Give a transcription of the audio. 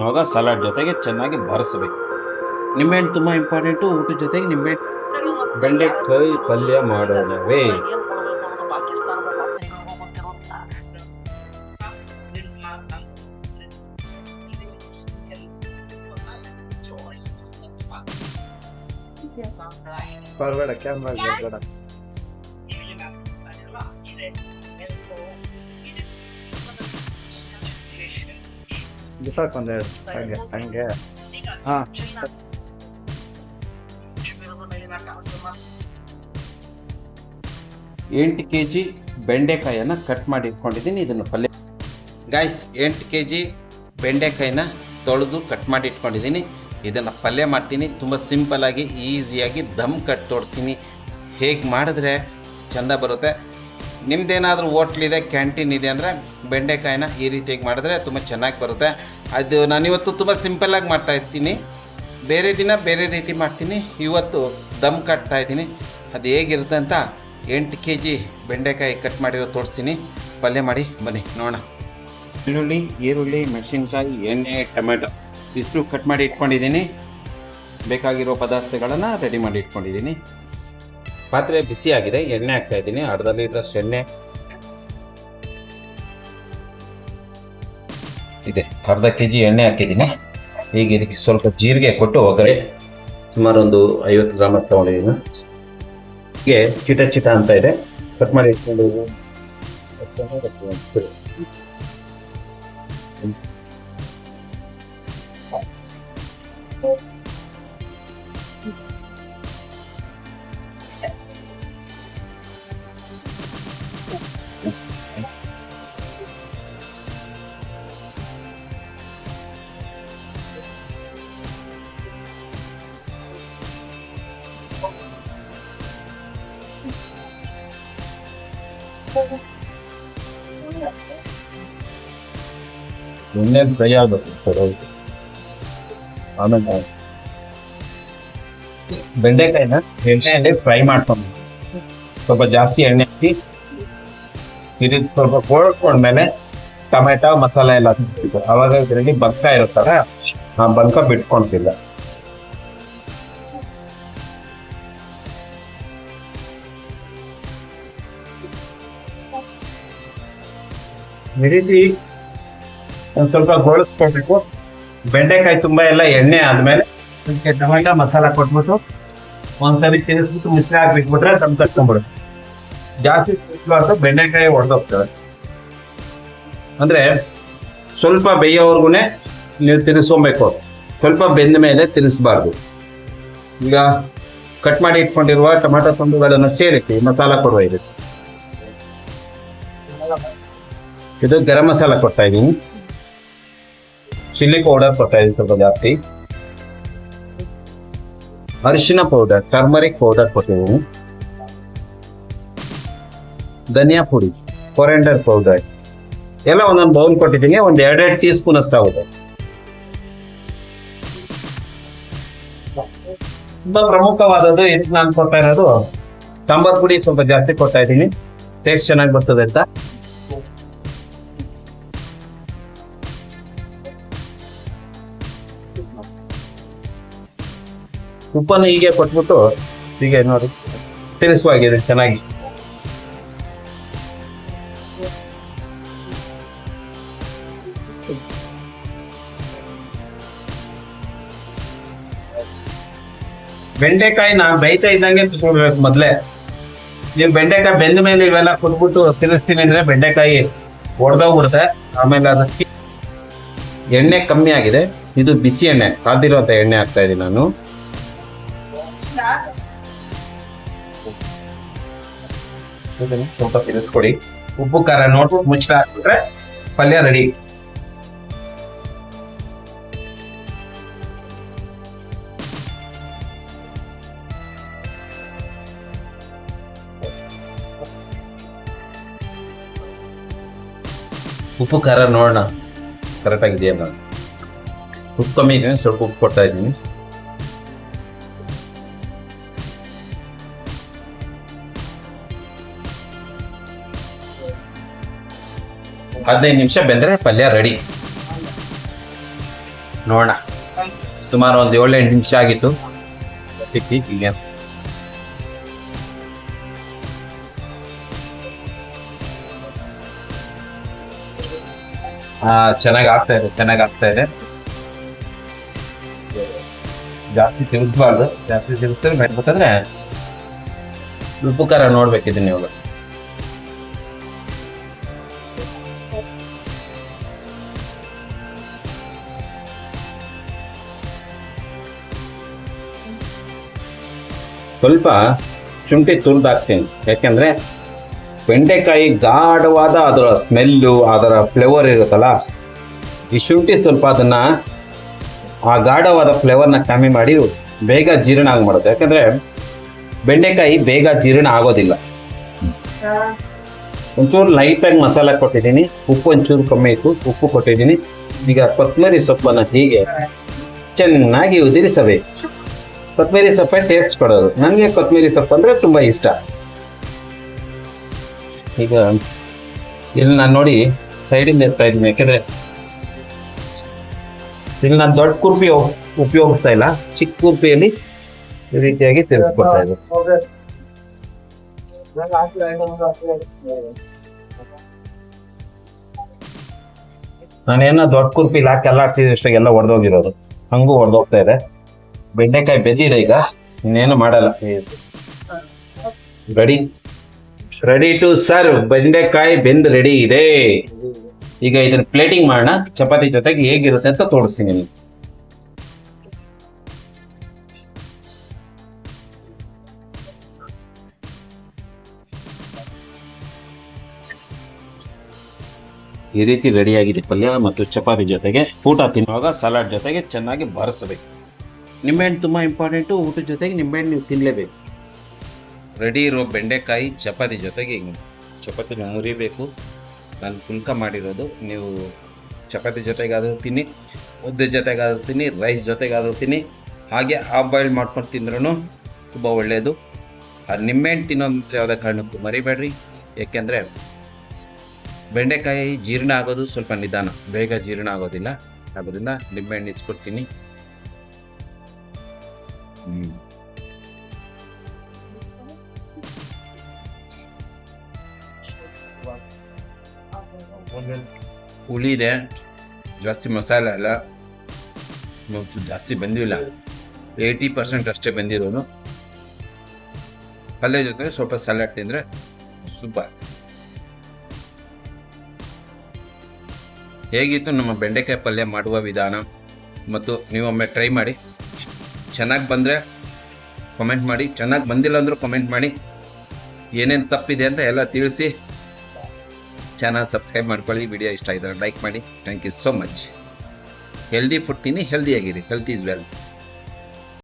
ಆವಾಗ ಸಲಾಡ್ ಜೊತೆಗೆ ಚೆನ್ನಾಗಿ ಬರೆಸ್ಬೇಕು ನಿಂಬೆಹಣ್ಣು ತುಂಬ ಇಂಪಾರ್ಟೆಂಟು ಊಟದ ಜೊತೆಗೆ ನಿಂಬೆಹಣ್ಣು ಬೆಂಡೆಕಾಯಿ ಪಲ್ಯ ಮಾಡೋಣವೇ ಬರಬೇಡ ಕ್ಯಾಮ್ರಾ ಹಂಗೆ ಹಂಗೆ. ಹಾ. ಎಂಟು ಕೆ ಜಿ ಬೆಂಡೆಕಾಯನ್ನ ಕಟ್ ಮಾಡಿ ಇಟ್ಕೊಂಡಿದ್ದೀನಿ ಇದನ್ನು ಪಲ್ಯ. ಗಾಯ್ಸ್ ಎಂಟು ಕೆ ಜಿ ಬೆಂಡೆಕಾಯಿನ ತೊಳೆದು ಕಟ್ ಮಾಡಿ ಇಟ್ಕೊಂಡಿದ್ದೀನಿ. ಇದನ್ನು ಪಲ್ಯ ಮಾಡ್ತೀನಿ. ತುಂಬ ಸಿಂಪಲ್ಲಾಗಿ ಈಸಿಯಾಗಿ ದಮ್ ಕಟ್ ತೋರಿಸ್ತೀನಿ. ಹೇಗೆ ಮಾಡಿದ್ರೆ ಚೆಂದ ಬರುತ್ತೆ? ನಿಮ್ದೇನಾದರೂ ಓಟ್ಲಿದೆ ಕ್ಯಾಂಟೀನ್ ಇದೆ ಅಂದರೆ ಬೆಂಡೆಕಾಯಿನ ಈ ರೀತಿಯಾಗಿ ಮಾಡಿದ್ರೆ ತುಂಬ ಚೆನ್ನಾಗಿ ಬರುತ್ತೆ. ಅದು ನಾನಿವತ್ತು ತುಂಬ ಸಿಂಪಲ್ಲಾಗಿ ಮಾಡ್ತಾ ಇರ್ತೀನಿ. ಬೇರೆ ದಿನ ಬೇರೆ ರೀತಿ ಮಾಡ್ತೀನಿ. ಇವತ್ತು ದಮ್ ಕಟ್ತಾ ಇದ್ದೀನಿ. ಅದು ಹೇಗಿರುತ್ತೆ ಅಂತ ಎಂಟು ಕೆ ಜಿ ಬೆಂಡೆಕಾಯಿ ಕಟ್ ಮಾಡಿರೋ ತೋರಿಸ್ತೀನಿ. ಪಲ್ಯ ಮಾಡಿ, ಬನ್ನಿ, ನೋಡೋಣ. ಬೆಳ್ಳುಳ್ಳಿ ಈರುಳ್ಳಿ, ಮೆಣಸಿನ್ಕಾಯಿ, ಎಣ್ಣೆ, ಟೊಮೆಟೊ, ಇಷ್ಟು ಕಟ್ ಮಾಡಿ ಇಟ್ಕೊಂಡಿದ್ದೀನಿ. ಬೇಕಾಗಿರೋ ಪದಾರ್ಥಗಳನ್ನು ರೆಡಿ ಮಾಡಿ ಇಟ್ಕೊಂಡಿದ್ದೀನಿ. ಪಾತ್ರೆ ಬಿಸಿ ಆಗಿದೆ ಎಣ್ಣೆ ಹಾಕ್ತಾ ಇದ್ದೀನಿ ಅರ್ಧ ಲೀಟ್ರಷ್ಟು ಎಣ್ಣೆ. ಇದೆ ಅರ್ಧ ಕೆ ಜಿ ಎಣ್ಣೆ ಹಾಕಿದ್ದೀನಿ. ಈಗ ಇದಕ್ಕೆ ಸ್ವಲ್ಪ ಜೀರಿಗೆ ಕೊಟ್ಟು ಒಗ್ಗರಣೆ. ಸುಮಾರು ಒಂದು ಐವತ್ತು ಗ್ರಾಮ್ ತಗೊಂಡಿದ್ದೀನಿ. ಹೀಗೆ ಚಿಟ ಚಿಟ ಅಂತ ಇದೆ. ಕಟ್ ಮಾಡಿ ಇಟ್ಕೊಂಡು ಎಣ್ಣೆ ಫ್ರೈ ಆಗಬೇಕು ಸರ್ ಹೌದು ಆಮೇಲೆ ಬೆಂಡೆಕಾಯಿನ ಎಣ್ಣೆಯಲ್ಲಿ ಫ್ರೈ ಮಾಡ್ಕೊಂಡು ಸ್ವಲ್ಪ ಜಾಸ್ತಿ ಎಣ್ಣೆ ಹಾಕಿ ಇದು ಸ್ವಲ್ಪ ಕೋಳ್ಕೊಂಡ್ಮೇಲೆ ಟೊಮೆಟೊ ಮಸಾಲೆ ಎಲ್ಲ ಹಾಕ್ಬೇಕು ಅವಾಗ ಇದರಲ್ಲಿ ಬಂಕ ಇರುತ್ತಲ್ಲ ಆ ಬಂಕ ಬಿಟ್ಕೊಂತಿಲ್ಲ ಈ ಒಂದು ಸ್ವಲ್ಪ ಗೋಳಿಸ್ಕೊಳ್ಬೇಕು ಬೆಂಡೆಕಾಯಿ ತುಂಬ ಎಲ್ಲ ಎಣ್ಣೆ ಆದಮೇಲೆ ಅದಕ್ಕೆ ಟೊಮೆಟೊ ಮಸಾಲ ಕೊಟ್ಬಿಟ್ಟು ಒಂದ್ಸರಿ ತಿನ್ನಿಸ್ಬಿಟ್ಟು ಮಿಶ್ರ ಹಾಕ್ಬಿಟ್ಬಿಟ್ರೆ ತಮ್ಮ ತಕ್ಕೊಂಬಿಡುತ್ತೆ ಜಾಸ್ತಿ ಸ್ವಲ್ಪ ಬೆಂಡೆಕಾಯಿ ಒಡೆದೋಗ್ತವೆ. ಅಂದರೆ ಸ್ವಲ್ಪ ಬೇಯೋವರೆಗೂ ನೀವು ತಿನ್ನಿಸ್ಕೊಬೇಕು. ಸ್ವಲ್ಪ ಬೆಂದ ಮೇಲೆ ತಿನ್ನಿಸ್ಬಾರ್ದು. ಈಗ ಕಟ್ ಮಾಡಿ ಇಟ್ಕೊಂಡಿರುವ ಟೊಮೆಟೊ ತುಂಡುಗಳನ್ನು ಸೇರಿಸಿ, ಮಸಾಲ ಕೊಡುವ ಇದಕ್ಕೆ. ಇದು ಗರಂ ಮಸಾಲ ಕೊಡ್ತಾ ಇದ್ದೀನಿ. ಚಿಲ್ಲಿ ಪೌಡರ್ ಕೊಡ್ತಾ ಇದ್ದೀನಿ ಸ್ವಲ್ಪ ಜಾಸ್ತಿ. ಅರಿಶಿನ ಪೌಡರ್ ಟರ್ಮರಿಕ್ ಪೌಡರ್ ಕೊಟ್ಟಿದ್ದೀನಿ. ಧನಿಯಾ ಪುಡಿ ಕೊರೆಂಡರ್ ಪೌಡರ್ ಎಲ್ಲ ಒಂದೊಂದು ಬೌಲ್ ಕೊಟ್ಟಿದ್ದೀನಿ, ಒಂದು ಎರಡೆರಡು ಟೀ ಸ್ಪೂನ್ ಅಷ್ಟು ಆಗುತ್ತೆ. ತುಂಬಾ ಪ್ರಮುಖವಾದದ್ದು ಇದು ನಾನು ಕೊಡ್ತಾ ಇರೋದು? ಸಾಂಬಾರ್ ಪುಡಿ ಸ್ವಲ್ಪ ಜಾಸ್ತಿ ಕೊಡ್ತಾ ಇದ್ದೀನಿ. ಟೇಸ್ಟ್ ಚೆನ್ನಾಗಿ ಬರ್ತದೆ ಅಂತ. ಉಪ್ಪನ್ನು ಹೀಗೆ ಕೊಟ್ಬಿಟ್ಟು ಹೀಗೆ ನೋಡಿ ತಿನಿಸುವಾಗಿದೆ ಚೆನ್ನಾಗಿ. ಬೆಂಡೆಕಾಯಿನ ನಾ ಬೇಯ್ತಾ ಇದ್ದಂಗೆ ತಿಳ್ಕೊಳ್ಬೇಕು ಮೊದಲೇ. ನೀವು ಬೆಂಡೆಕಾಯಿ ಬೆಂದ ಮೇಲೆ ಇವೆಲ್ಲ ಕೊಟ್ಬಿಟ್ಟು ತಿನ್ನಿಸ್ತೀನಿ ಅಂದ್ರೆ ಬೆಂಡೆಕಾಯಿ ಒಡೆದೋಗ್ಬಿಡುತ್ತೆ ಆಮೇಲೆ ಅದಕ್ಕೆ ಎಣ್ಣೆ ಕಮ್ಮಿ ಆಗಿದೆ. ಇದು ಬಿಸಿ ಎಣ್ಣೆ, ಕಾದಿರುವಂತ ಎಣ್ಣೆ ಹಾಕ್ತಾ ಇದ್ದೀನಿ ನಾನು. ಇದನ್ನ ಸ್ವಲ್ಪ ತಿನ್ನಿಸ್ಕೊಡಿ ಉಪ್ಪು ಖಾರ ನೋಡ್ಬಿಟ್ಟು ಮುಚ್ಚಳ ಹಾಕ್ಬಿಟ್ರೆ ಪಲ್ಯ ರೆಡಿ ಉಪ್ಪು ಖಾರ ನೋಡೋಣ. ಕರೆಕ್ಟಾಗಿ ಇದೆಯಾ ನಾನು ಉಪ್ಪು ಕಮ್ಮಿ ಇದೆ, ಸ್ವಲ್ಪ ಉಪ್ಪು ಕೊಡ್ತಾ ಇದ್ದೀನಿ. ಹದಿನೈದು ನಿಮಿಷ ಬೆಂದರೆ ಪಲ್ಯ ರೆಡಿ ನೋಡೋಣ. ಸುಮಾರು ಒಂದು ಏಳು ನಿಮಿಷ ಆಗಿತ್ತು. ಹಾ ಚೆನ್ನಾಗಿ ಆಗ್ತಾ ಇದೆ ಚೆನ್ನಾಗಿ ಆಗ್ತಾ ಇದೆ. ಜಾಸ್ತಿ ತಿಳಿಸ್ಬಾರ್ದು ಜಾಸ್ತಿ ತಿನ್ಸಿದ್ರೆ ಬೇಕಂದ್ರೆ ಉಪ್ಪು ಖಾರ ನೋಡ್ಬೇಕಿದ್ದೀನಿ ಇವಾಗ. ಸ್ವಲ್ಪ ಶುಂಠಿ ತುರಿದಾಕ್ತೀನಿ ಯಾಕೆಂದ್ರೆ ಬೆಂಡೆಕಾಯಿ ಗಾಢವಾದ ಅದರ ಸ್ಮೆಲ್ಲು, ಅದರ ಫ್ಲೇವರ್ ಇರುತ್ತಲ್ಲ, ಈ ಶುಂಠಿ ಸ್ವಲ್ಪ ಅದನ್ನ ಆ ಗಾಢವಾದ ಫ್ಲೇವರ್ನ ಕಮ್ಮಿ ಮಾಡಿ ಬೇಗ ಜೀರ್ಣ ಆಗಿ ಮಾಡುತ್ತೆ ಯಾಕಂದ್ರೆ ಬೆಂಡೆಕಾಯಿ ಬೇಗ ಜೀರ್ಣ ಆಗೋದಿಲ್ಲ. ಒಂಚೂರು ಲೈಟಾಗಿ ಮಸಾಲ ಕೊಟ್ಟಿದ್ದೀನಿ. ಉಪ್ಪು ಒಂಚೂರು ಕಮ್ಮಿ ಇತ್ತು. ಉಪ್ಪು ಕೊಟ್ಟಿದ್ದೀನಿ. ಈಗ ಕೊತ್ತಂಬರಿ ಸೊಪ್ಪನ್ನು ಹೀಗೆ ಚೆನ್ನಾಗಿ ಉದುರಿಸಬೇಕು. ಕೊತ್ತಂಬರಿ ಸೊಪ್ಪೆ ಟೇಸ್ಟ್ ಕೊಡೋದು. ನನಗೆ ಕೊತ್ತಂಬರಿ ಸೊಪ್ಪು ಅಂದರೆ ತುಂಬ ಇಷ್ಟ. ಈಗ ಇಲ್ಲಿ ನಾನು ನೋಡಿ ಸೈಡಿಂದ ಇರ್ತಾ ಇದ್ದೀನಿ. ಯಾಕೆಂದರೆ ಇಲ್ಲಿ ನಾನು ದೊಡ್ಡ ಕುರ್ಪಿ ಉಪಯೋಗಿಸ್ತಾ ಇಲ್ಲ. ಚಿಕ್ಕ ಕುರ್ಪಿಯಲ್ಲಿ ಈ ರೀತಿಯಾಗಿ ತಿರುಗಿಸ್ಕೊಡ್ತಾ ಇದ್ದೀನಿ. ನಾನೇನ ದೊಡ್ಡ ಕುರ್ಪಿಲಿ ಹಾಕಿ ಎಲ್ಲ ಹಾಕ್ತಿದ್ದು ಎಲ್ಲ ಒಡೆದೋಗಿರೋದು. ಹಂಗೂ ಹೊಡೆದೋಗ್ತಾ ಇದೆ. ಬೆಂಡೆಕಾಯಿ ಬೆಂದಿದೆ ಈಗ, ಇನ್ನೇನು ಮಾಡಲ್ಲ. ರೆಡಿ ರೆಡಿ ಟು ಸರ್ವ್ ಬೆಂಡೆಕಾಯಿ ಬೆಂದ್ ರೆಡಿ ಇದೆ. ಈಗ ಇದನ್ನ ಪ್ಲೇಟಿಂಗ್ ಮಾಡೋಣ. ಚಪಾತಿ ಜೊತೆಗೆ ಹೇಗಿರುತ್ತೆ ಅಂತ ತೋರಿಸ್ತೀನಿ ಈ ರೀತಿ ರೆಡಿಯಾಗಿದೆ ಪಲ್ಯ ಮತ್ತು ಚಪಾತಿ ಜೊತೆಗೆ ಊಟ ತಿನ್ನುವಾಗ ಸಲಾಡ್ ಜೊತೆಗೆ ಚೆನ್ನಾಗಿ ಬಾರಿಸಬೇಕು. ನಿಂಬೆಹಣ್ಣು ತುಂಬ ಇಂಪಾರ್ಟೆಂಟು ಊಟದ ಜೊತೆಗೆ ನಿಂಬೆಹಣ್ಣು ನೀವು ತಿನ್ನಲೇಬೇಕು ರೆಡಿ ಇರೋ ಬೆಂಡೆಕಾಯಿ ಚಪಾತಿ ಜೊತೆಗೆ ಹಿಂಗೆ ಚಪಾತಿನ ಮುರಿಬೇಕು. ನಾನು ಪುಲ್ಕ ಮಾಡಿರೋದು. ನೀವು ಚಪಾತಿ ಜೊತೆಗಾದರೂ ತಿನ್ನಿ ಮುದ್ದೆ ಜೊತೆಗಾದರೂ ತಿನ್ನಿ ರೈಸ್ ಜೊತೆಗಾದರೂ ತಿನ್ನಿ. ಹಾಗೆ ಆ ಬಾಯ್ಲ್ ಮಾಡ್ಕೊಂಡು ತಿಂದ್ರೂ ತುಂಬ ಒಳ್ಳೆಯದು ಆ ನಿಂಬೆಹಣ್ಣು ತಿನ್ನೋಂಥ ಯಾವುದೇ ಕಾರಣಕ್ಕೂ ಮರಿಬೇಡ್ರಿ. ಏಕೆಂದರೆ ಬೆಂಡೆಕಾಯಿ ಜೀರ್ಣ ಆಗೋದು ಸ್ವಲ್ಪ ನಿಧಾನ. ಬೇಗ ಜೀರ್ಣ ಆಗೋದಿಲ್ಲ. ಆದ್ದರಿಂದ ನಿಂಬೆಹಣ್ಣು ಇಸ್ಕೊಡ್ತೀನಿ. ಹ್ಮ್. ಹುಳಿ ಇದೆ. ಜಾಸ್ತಿ ಮಸಾಲೆ ಅಲ್ಲ. ಮತ್ತು ಜಾಸ್ತಿ ಬಂದಿಲ್ಲ. ಏಯ್ಟಿ ಪರ್ಸೆಂಟ್ ಅಷ್ಟೇ ಬಂದಿರೋನು ಪಲ್ಯ ಜೊತೆ ಸ್ವಲ್ಪ ಸಲಾಡ್ ತಿಂದರೆ ಸೂಪರ್ ಹೇಗಿತ್ತು ನಮ್ಮ ಬೆಂಡೆಕಾಯಿ ಪಲ್ಯ ಮಾಡುವ ವಿಧಾನ? ಮತ್ತು ನೀವೊಮ್ಮೆ ಟ್ರೈ ಮಾಡಿ. ಚೆನ್ನಾಗಿ ಬಂದರೆ ಕಮೆಂಟ್ ಮಾಡಿ, ಚೆನ್ನಾಗಿ ಬಂದಿಲ್ಲ ಅಂದರೂ ಕಮೆಂಟ್ ಮಾಡಿ. ಏನೇನು ತಪ್ಪಿದೆ ಅಂತ ಎಲ್ಲ ತಿಳಿಸಿ. ಚಾನಲ್ ಸಬ್ಸ್ಕ್ರೈಬ್ ಮಾಡ್ಕೊಳ್ಳಿ ವಿಡಿಯೋ ಇಷ್ಟ ಆಯಿತು ಲೈಕ್ ಮಾಡಿ. Thank you so much healthy food ತಿನ್ನಿ ಹೆಲ್ದಿಯಾಗಿರಿ ಹೆಲ್ತ್ ಈಸ್ ವೆಲ್